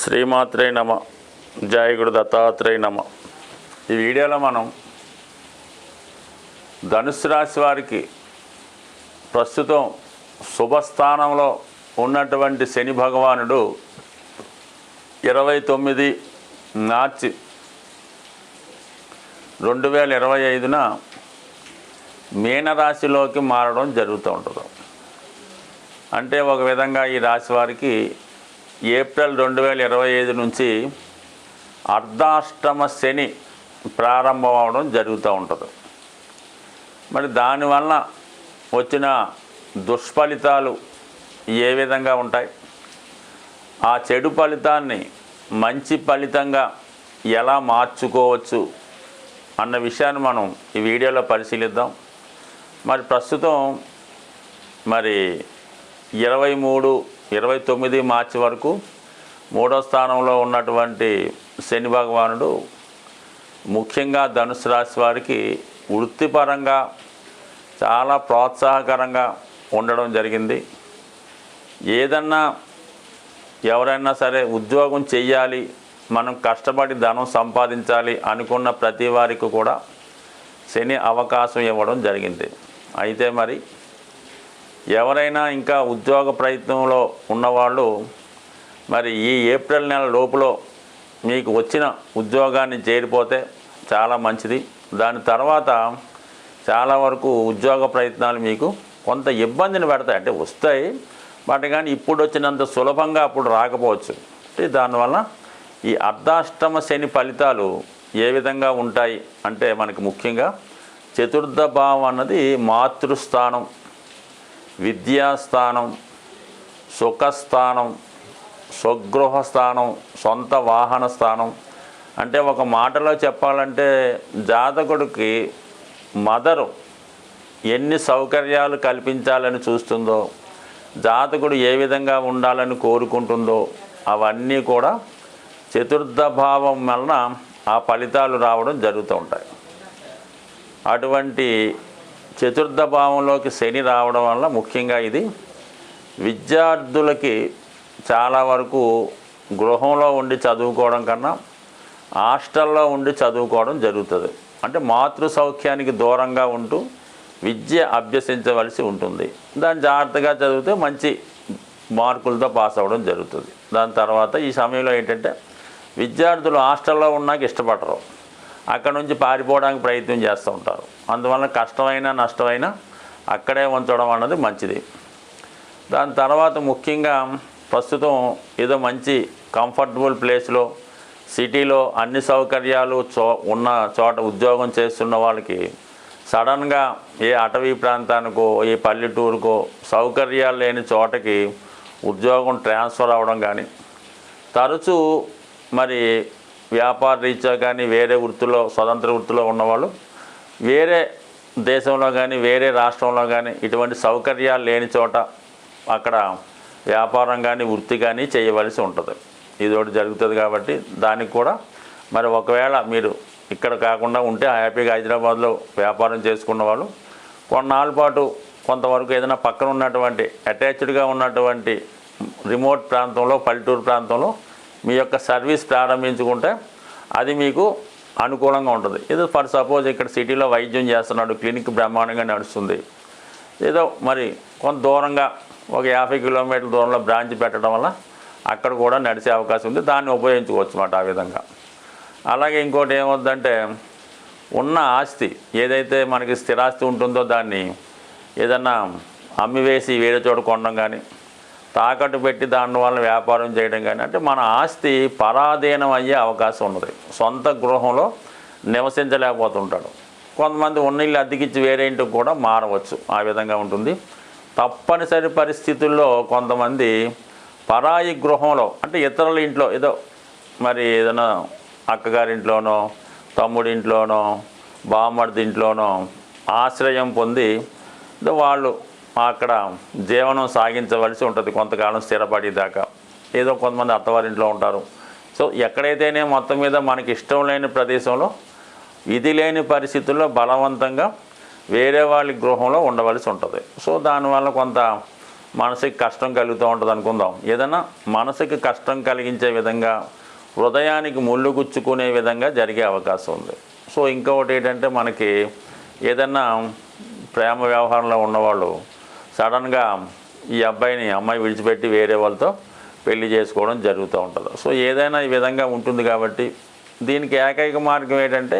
శ్రీమాత్రే నమ జాయగుడు దత్తాత్రేయ నమ. ఈ వీడియోలో మనం ధనుసు రాశి వారికి ప్రస్తుతం శుభస్థానంలో ఉన్నటువంటి శని భగవానుడు ఇరవై తొమ్మిది మార్చి రెండు వేల ఇరవై ఐదున మీనరాశిలోకి మారడం జరుగుతూ ఉంటుంది. అంటే ఒక విధంగా ఈ రాశి వారికి ఏప్రిల్ రెండు వేల ఇరవై ఐదు నుంచి అర్ధాష్టమ శని ప్రారంభం అవడం జరుగుతూ ఉంటుంది. మరి దానివల్ల వచ్చిన దుష్ఫలితాలు ఏ విధంగా ఉంటాయి? ఆ చెడు ఫలితాన్ని మంచి ఫలితంగా ఎలా మార్చుకోవచ్చు అన్న విషయాన్ని మనం ఈ వీడియోలో పరిశీలిద్దాం. మరి ప్రస్తుతం మరి ఇరవై మూడు ఇరవై తొమ్మిది మార్చి వరకు మూడో స్థానంలో ఉన్నటువంటి శని భగవానుడు ముఖ్యంగా ధనుసు రాశి వారికి వృత్తిపరంగా చాలా ప్రోత్సాహకరంగా ఉండడం జరిగింది. ఏదన్నా ఎవరైనా సరే ఉద్యోగం చెయ్యాలి మనం కష్టపడి ధనం సంపాదించాలి అనుకున్న ప్రతి వారికి కూడా శని అవకాశం ఇవ్వడం జరిగింది. అయితే మరి ఎవరైనా ఇంకా ఉద్యోగ ప్రయత్నంలో ఉన్నవాళ్ళు మరి ఈ ఏప్రిల్ నెల లోపులో మీకు వచ్చిన ఉద్యోగాన్ని చేరిపోతే చాలా మంచిది. దాని తర్వాత చాలా వరకు ఉద్యోగ ప్రయత్నాలు మీకు కొంత ఇబ్బందిని పెడతాయి. అంటే వస్తాయి బట్ కానీ ఇప్పుడు వచ్చినంత సులభంగా అప్పుడు రాకపోవచ్చు. అంటే దానివల్ల ఈ అర్ధాష్టమ శని ఫలితాలు ఏ విధంగా ఉంటాయి అంటే మనకి ముఖ్యంగా చతుర్థ భావం అన్నది మాతృస్థానం విద్యాస్థానం సుఖస్థానం స్వగృహస్థానం సొంత వాహన స్థానం అంటే ఒక మాటలో చెప్పాలంటే జాతకుడికి మదరు ఎన్ని సౌకర్యాలు కల్పించాలని చూస్తుందో జాతకుడు ఏ విధంగా ఉండాలని కోరుకుంటుందో అవన్నీ కూడా చతుర్థ భావం వలన ఆ ఫలితాలు రావడం జరుగుతూ ఉంటాయి. అటువంటి చతుర్థ భావంలోకి శని రావడం వల్ల ముఖ్యంగా ఇది విద్యార్థులకి చాలా వరకు గృహంలో ఉండి చదువుకోవడం కన్నా హాస్టల్లో ఉండి చదువుకోవడం జరుగుతుంది. అంటే మాతృ సౌఖ్యానికి దూరంగా ఉంటూ విద్య అభ్యసించవలసి ఉంటుంది. దాన్ని జాగ్రత్తగా చదివితే మంచి మార్కులతో పాస్ అవ్వడం జరుగుతుంది. దాని తర్వాత ఈ సమయంలో ఏంటంటే విద్యార్థులు హాస్టల్లో ఉన్నాక ఇష్టపడరు. అక్కడ నుంచి పారిపోవడానికి ప్రయత్నం చేస్తూ ఉంటారు. అందువల్ల కష్టమైన నష్టమైన అక్కడే ఉంచడం అన్నది మంచిది. దాని తర్వాత ముఖ్యంగా ప్రస్తుతం ఏదో మంచి కంఫర్టబుల్ ప్లేస్లో సిటీలో అన్ని సౌకర్యాలు చో ఉన్న చోట ఉద్యోగం చేస్తున్న వాళ్ళకి సడన్గా ఏ అటవీ ప్రాంతానికో ఏ పల్లెటూరుకో సౌకర్యాలు లేని చోటకి ఉద్యోగం ట్రాన్స్ఫర్ అవ్వడం కానీ తరచూ మరి వ్యాపార రీత్యా కానీ వేరే వృత్తిలో స్వతంత్ర వృత్తిలో ఉన్నవాళ్ళు వేరే దేశంలో కానీ వేరే రాష్ట్రంలో కానీ ఇటువంటి సౌకర్యాలు లేని చోట అక్కడ వ్యాపారం కానీ వృత్తి కానీ చేయవలసి ఉంటుంది. ఇది ఒకటి జరుగుతుంది కాబట్టి దానికి కూడా మరి ఒకవేళ మీరు ఇక్కడ కాకుండా ఉంటే హ్యాపీగా హైదరాబాద్లో వ్యాపారం చేసుకున్న వాళ్ళు కొన్నాళ్ళ పాటు కొంతవరకు ఏదైనా పక్కన ఉన్నటువంటి అటాచ్డ్గా ఉన్నటువంటి రిమోట్ ప్రాంతంలో పల్లెటూరు ప్రాంతంలో మీ యొక్క సర్వీస్ ప్రారంభించుకుంటే అది మీకు అనుకూలంగా ఉంటుంది. ఏదో ఫర్ సపోజ్ ఇక్కడ సిటీలో వైద్యం చేస్తున్నాడు క్లినిక్ బ్రహ్మాండంగా నడుస్తుంది. ఏదో మరి కొంత దూరంగా ఒక యాభై కిలోమీటర్ల దూరంలో బ్రాంచ్ పెట్టడం వల్ల అక్కడ కూడా నడిచే అవకాశం ఉంది. దాన్ని ఉపయోగించుకోవచ్చు అన్నమాట ఆ విధంగా. అలాగే ఇంకోటి ఏమవుద్దంటే ఉన్న ఆస్తి ఏదైతే మనకి స్థిరాస్తి ఉంటుందో దాన్ని ఏదన్నా అమ్మివేసి వేరే చోట కొనడం కానీ తాకట్టు పెట్టి దానివల్ల వ్యాపారం చేయడం కానీ అంటే మన ఆస్తి పరాధీనం అయ్యే అవకాశం ఉన్నది. సొంత గృహంలో నివసించలేకపోతుంటాడు. కొంతమంది ఉన్న ఇల్లు అద్దెకిచ్చి వేరే ఇంటికి కూడా మారవచ్చు. ఆ విధంగా ఉంటుంది. తప్పనిసరి పరిస్థితుల్లో కొంతమంది పరాయి గృహంలో అంటే ఇతరుల ఇంట్లో ఏదో మరి ఏదైనా అక్కగారింట్లోనో తమ్ముడింట్లోనో బామ్మడిది ఇంట్లోనో ఆశ్రయం పొంది వాళ్ళు అక్కడ జీవనం సాగించవలసి ఉంటుంది. కొంతకాలం స్థిరపడేదాకా ఏదో కొంతమంది అత్తవారింట్లో ఉంటారు. సో ఎక్కడైతేనే మొత్తం మీద మనకి ఇష్టం లేని ప్రదేశంలో ఇది లేని పరిస్థితుల్లో బలవంతంగా వేరే వాళ్ళ గృహంలో ఉండవలసి ఉంటుంది. సో దానివల్ల కొంత మనసుకి కష్టం కలుగుతూ ఉంటుంది అనుకుందాం. ఏదైనా మనసుకి కష్టం కలిగించే విధంగా హృదయానికి ముళ్ళు గుచ్చుకునే విధంగా జరిగే అవకాశం ఉంది. సో ఇంకొకటి ఏంటంటే మనకి ఏదన్నా ప్రేమ వ్యవహారంలో ఉన్నవాళ్ళు సడన్గా ఈ అబ్బాయిని అమ్మాయి విడిచిపెట్టి వేరే వాళ్ళతో పెళ్ళి చేసుకోవడం జరుగుతూ ఉంటుంది. సో ఏదైనా ఈ విధంగా ఉంటుంది కాబట్టి దీనికి ఏకైక మార్గం ఏంటంటే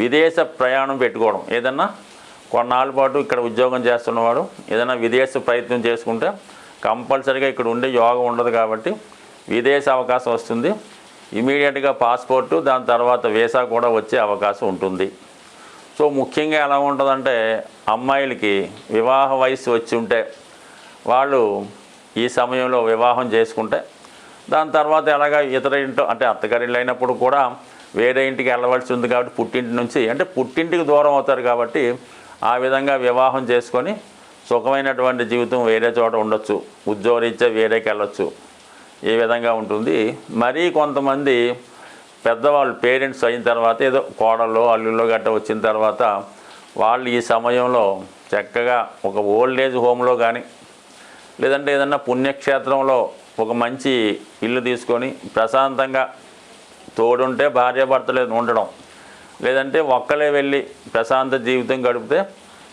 విదేశ ప్రయాణం పెట్టుకోవడం. ఏదన్నా కొన్నాళ్ళ పాటు ఇక్కడ ఉద్యోగం చేస్తున్నవాడు ఏదైనా విదేశ ప్రయత్నం చేసుకుంటే కంపల్సరీగా ఇక్కడ ఉండే యోగం ఉండదు కాబట్టి విదేశ అవకాశం వస్తుంది. ఇమీడియట్గా పాస్పోర్టు దాని తర్వాత వీసా కూడా వచ్చే అవకాశం ఉంటుంది. సో ముఖ్యంగా ఎలా ఉంటుందంటే అమ్మాయిలకి వివాహ వయసు వచ్చి ఉంటే వాళ్ళు ఈ సమయంలో వివాహం చేసుకుంటే దాని తర్వాత ఎలాగ ఇతర ఇంట్లో అంటే అత్తగారిళ్ళు అయినప్పుడు కూడా వేరే ఇంటికి వెళ్ళవలసి ఉంది కాబట్టి పుట్టింటి నుంచి అంటే పుట్టింటికి దూరం అవుతారు కాబట్టి ఆ విధంగా వివాహం చేసుకొని సుఖమైనటువంటి జీవితం వేరే చోట ఉండొచ్చు ఉద్యోగరీత్యా వేరేకి వెళ్ళొచ్చు. ఈ విధంగా ఉంటుంది. మరీ కొంతమంది పెద్దవాళ్ళు పేరెంట్స్ అయిన తర్వాత ఏదో కోడల్లో అల్లుల్లో గట్ట వచ్చిన తర్వాత వాళ్ళు ఈ సమయంలో చక్కగా ఒక ఓల్డ్ ఏజ్ హోమ్లో కానీ లేదంటే ఏదన్నా పుణ్యక్షేత్రంలో ఒక మంచి ఇల్లు తీసుకొని ప్రశాంతంగా తోడుంటే భార్యాభర్తలు ఉండడం లేదంటే ఒక్కలే వెళ్ళి ప్రశాంత జీవితం గడిపితే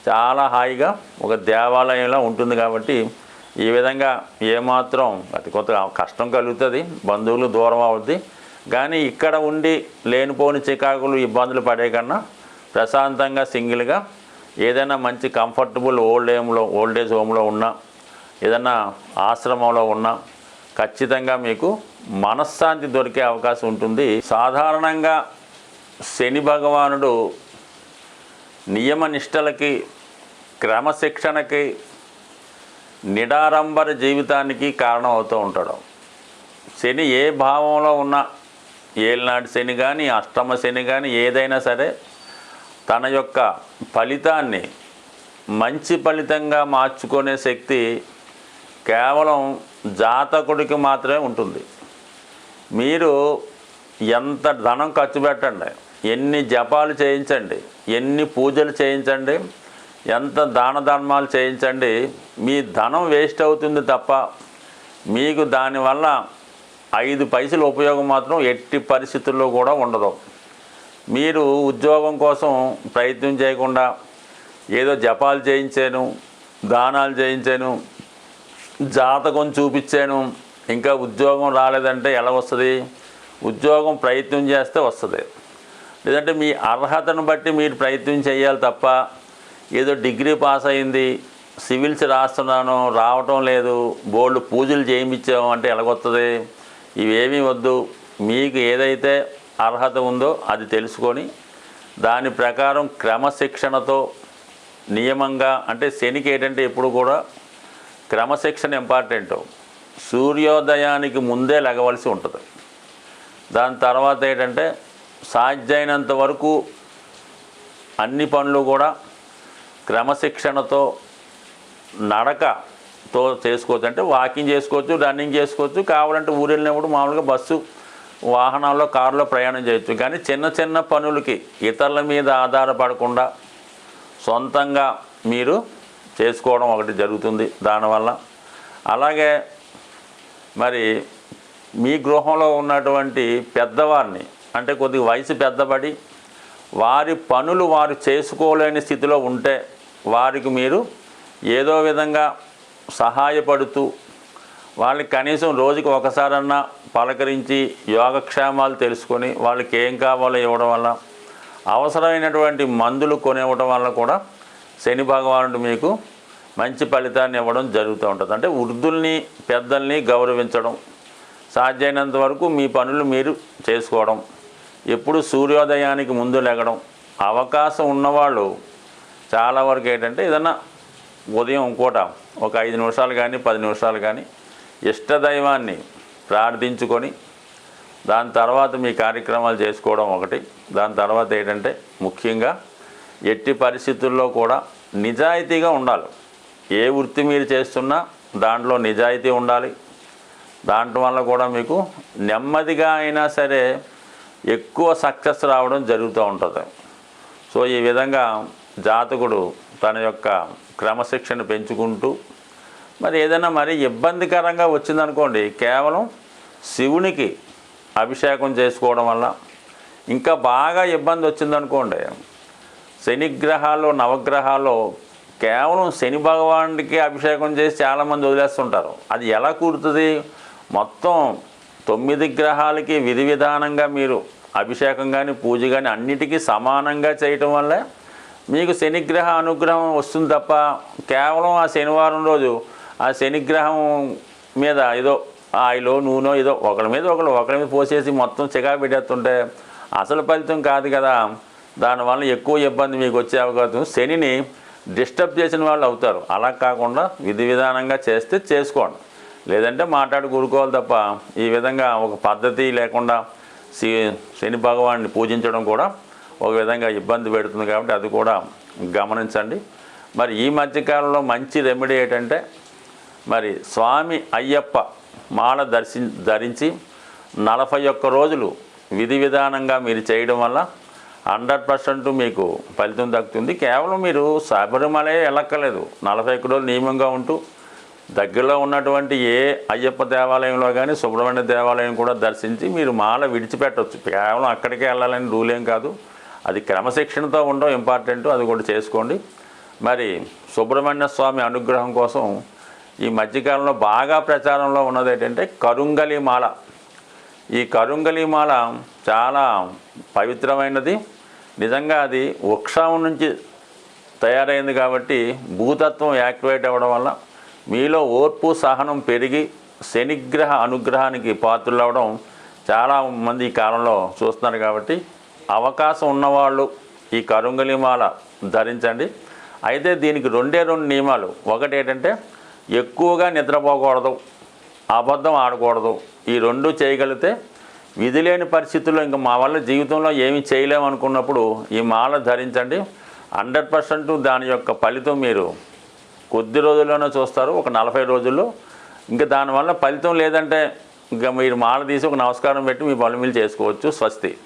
చాలా హాయిగా ఒక దేవాలయంలో ఉంటుంది కాబట్టి ఈ విధంగా ఏమాత్రం అతి కొత్త కష్టం కలుగుతుంది బంధువులు దూరం అవుద్ది. కానీ ఇక్కడ ఉండి లేనిపోని చికాకులు ఇబ్బందులు పడే కన్నా ప్రశాంతంగా సింగిల్గా ఏదైనా మంచి కంఫర్టబుల్ ఓల్డ్ ఏమ్లో ఓల్డ్ ఏజ్ హోమ్లో ఉన్నా ఏదైనా ఆశ్రమంలో ఉన్నా ఖచ్చితంగా మీకు మనశ్శాంతి దొరికే అవకాశం ఉంటుంది. సాధారణంగా శని భగవానుడు నియమ నిష్టలకి క్రమశిక్షణకి నిడారంబర జీవితానికి కారణం అవుతూ ఉంటాడు. శని ఏ భావంలో ఉన్నా ఏలినాటి శని కానీ అష్టమ శని కానీ ఏదైనా సరే తన యొక్క ఫలితాన్ని మంచి ఫలితంగా మార్చుకునే శక్తి కేవలం జాతకుడికి మాత్రమే ఉంటుంది. మీరు ఎంత ధనం ఖర్చు పెట్టండి ఎన్ని జపాలు చేయించండి ఎన్ని పూజలు చేయించండి ఎంత దాన ధర్మాలు చేయించండి మీ ధనం వేస్ట్ అవుతుంది తప్ప మీకు దానివల్ల ఐదు పైసలు ఉపయోగం మాత్రం ఎట్టి పరిస్థితుల్లో కూడా ఉండదు. మీరు ఉద్యోగం కోసం ప్రయత్నం చేయకుండా ఏదో జపాలు చేయించాను దానాలు చేయించాను జాతకం చూపించాను ఇంకా ఉద్యోగం రాలేదంటే ఎలా వస్తుంది? ఉద్యోగం ప్రయత్నం చేస్తే వస్తుంది. లేదంటే మీ అర్హతను బట్టి మీరు ప్రయత్నం చేయాలి తప్ప ఏదో డిగ్రీ పాస్ అయింది సివిల్స్ రాస్తున్నాను రావటం లేదు బోర్డు పూజలు చేయించాము అంటే ఎలాగొస్తుంది ఇవేమీ వద్దు. మీకు ఏదైతే అర్హత ఉందో అది తెలుసుకొని దాని ప్రకారం క్రమశిక్షణతో నియమంగా అంటే శనికి ఏంటంటే ఎప్పుడు కూడా క్రమశిక్షణ ఇంపార్టెంట్. సూర్యోదయానికి ముందే లెగవలసి ఉంటుంది. దాని తర్వాత ఏంటంటే సాధ్యమైనంత వరకు అన్ని పనులు కూడా క్రమశిక్షణతో నడకతో చేసుకోవచ్చు. అంటే వాకింగ్ చేసుకోవచ్చు రన్నింగ్ చేసుకోవచ్చు. కావాలంటే ఊరు వెళ్ళినప్పుడు మామూలుగా బస్సు వాహనాల్లో కారులో ప్రయాణం చేయొచ్చు. కానీ చిన్న చిన్న పనులకి ఇతరుల మీద ఆధారపడకుండా సొంతంగా మీరు చేసుకోవడం ఒకటి జరుగుతుంది దానివల్ల. అలాగే మరి మీ గృహంలో ఉన్నటువంటి పెద్దవారిని అంటే కొద్దిగా వయసు పెద్దబడి వారి పనులు వారు చేసుకోలేని స్థితిలో ఉంటే వారికి మీరు ఏదో విధంగా సహాయపడుతూ వాళ్ళకి కనీసం రోజుకి ఒకసారన్నా పలకరించి యోగక్షేమాలు తెలుసుకొని వాళ్ళకి ఏం కావాలో ఇవ్వడం వల్ల అవసరమైనటువంటి మందులు కొనివ్వడం వల్ల కూడా శని భగవానుడు మీకు మంచి ఫలితాన్ని ఇవ్వడం జరుగుతూ ఉంటుంది. అంటే వృద్ధుల్ని పెద్దల్ని గౌరవించడం సాధ్యమైనంత వరకు మీ పనులు మీరు చేసుకోవడం ఎప్పుడు సూర్యోదయానికి ముందు లెగడం అవకాశం ఉన్నవాళ్ళు చాలా వరకు ఏంటంటే ఏదన్నా ఉదయం ఇంకోట ఒక ఐదు నిమిషాలు కానీ పది నిమిషాలు కానీ ఇష్టదైవాన్ని ప్రార్థించుకొని దాని తర్వాత మీ కార్యక్రమాలు చేసుకోవడం ఒకటి. దాని తర్వాత ఏంటంటే ముఖ్యంగా ఎట్టి పరిస్థితుల్లో కూడా నిజాయితీగా ఉండాలి. ఏ వృత్తి మీరు చేస్తున్నా దాంట్లో నిజాయితీ ఉండాలి. దాంట్లో వల్ల కూడా మీకు నెమ్మదిగా అయినా సరే ఎక్కువ సక్సెస్ రావడం జరుగుతూ ఉంటుంది. సో ఈ విధంగా జాతకుడు తన యొక్క క్రమశిక్షణ పెంచుకుంటూ మరి ఏదైనా మరి ఇబ్బందికరంగా వచ్చిందనుకోండి కేవలం శివునికి అభిషేకం చేసుకోవడం వల్ల ఇంకా బాగా ఇబ్బంది వచ్చిందనుకోండి శనిగ్రహాలు నవగ్రహాల్లో కేవలం శని భగవానుడికి అభిషేకం చేసి చాలామంది వదిలేస్తుంటారు. అది ఎలా కూరుతుంది? మొత్తం తొమ్మిది గ్రహాలకి విధి విధానంగా మీరు అభిషేకం కానీ పూజ కానీ అన్నిటికీ సమానంగా చేయటం వల్లే మీకు శనిగ్రహ అనుగ్రహం వస్తుంది తప్ప కేవలం ఆ శనివారం రోజు ఆ శనిగ్రహం మీద ఏదో ఆయిలో నూనె ఏదో ఒకరి మీద ఒకరు ఒకరి మీద పోసేసి మొత్తం చికా పెట్టేస్తుంటే అసలు ఫలితం కాదు కదా. దానివల్ల ఎక్కువ ఇబ్బంది మీకు వచ్చే అవకాశం శనిని డిస్టర్బ్ చేసిన వాళ్ళు అవుతారు. అలా కాకుండా విధి విధానంగా చేస్తే చేసుకోండి. లేదంటే మాట్లాడి కూరుకోవాలి తప్ప ఈ విధంగా ఒక పద్ధతి లేకుండా సి శని భగవాన్ని పూజించడం కూడా ఒక విధంగా ఇబ్బంది పెడుతుంది కాబట్టి అది కూడా గమనించండి. మరి ఈ మధ్యకాలంలో మంచి రెమెడీ ఏంటంటే మరి స్వామి అయ్యప్ప మాల దర్శి ధరించి నలభై ఒక్క రోజులు విధి విధానంగా మీరు చేయడం వల్ల హండ్రెడ్ పర్సెంట్ మీకు ఫలితం దక్కుతుంది. కేవలం మీరు శబరిమలే వెళ్ళక్కలేదు నలభై ఒక్క రోజులు నియమంగా ఉంటూ దగ్గరలో ఉన్నటువంటి ఏ అయ్యప్ప దేవాలయంలో కానీ సుబ్రహ్మణ్య దేవాలయం కూడా దర్శించి మీరు మాల విడిచిపెట్టవచ్చు కేవలం అక్కడికే వెళ్ళాలని రూల్ ఏం కాదు. అది క్రమశిక్షణతో ఉండడం ఇంపార్టెంట్. అది కూడా చేసుకోండి. మరి సుబ్రహ్మణ్య స్వామి అనుగ్రహం కోసం ఈ మధ్యకాలంలో బాగా ప్రచారంలో ఉన్నది ఏంటంటే కరుంగలి మాల. ఈ కరుంగలి మాల చాలా పవిత్రమైనది. నిజంగా అది వృక్షం నుంచి తయారైంది కాబట్టి భూతత్వం యాక్టివేట్ అవ్వడం వల్ల మీలో ఓర్పు సహనం పెరిగి శనిగ్రహ అనుగ్రహానికి పాత్రలు అవ్వడం చాలా మంది ఈ కాలంలో చూస్తున్నారు కాబట్టి అవకాశం ఉన్నవాళ్ళు ఈ కరుంగలిమాల ధరించండి. అయితే దీనికి రెండే రెండు నియమాలు. ఒకటి ఏంటంటే ఎక్కువగా నిద్రపోకూడదు అబద్ధం ఆడకూడదు. ఈ రెండు చేయగలిగితే విధి లేని పరిస్థితుల్లో ఇంకా మా వల్ల జీవితంలో ఏమి చేయలేము అనుకున్నప్పుడు ఈ మాల ధరించండి. హండ్రెడ్ పర్సెంట్ దాని యొక్క ఫలితం మీరు కొద్ది రోజుల్లోనే చూస్తారు ఒక నలభై రోజుల్లో. ఇంకా దానివల్ల ఫలితం లేదంటే ఇంకా మీరు మాల తీసి ఒక నమస్కారం పెట్టి మీ పనులు మీరు చేసుకోవచ్చు. స్వస్తి.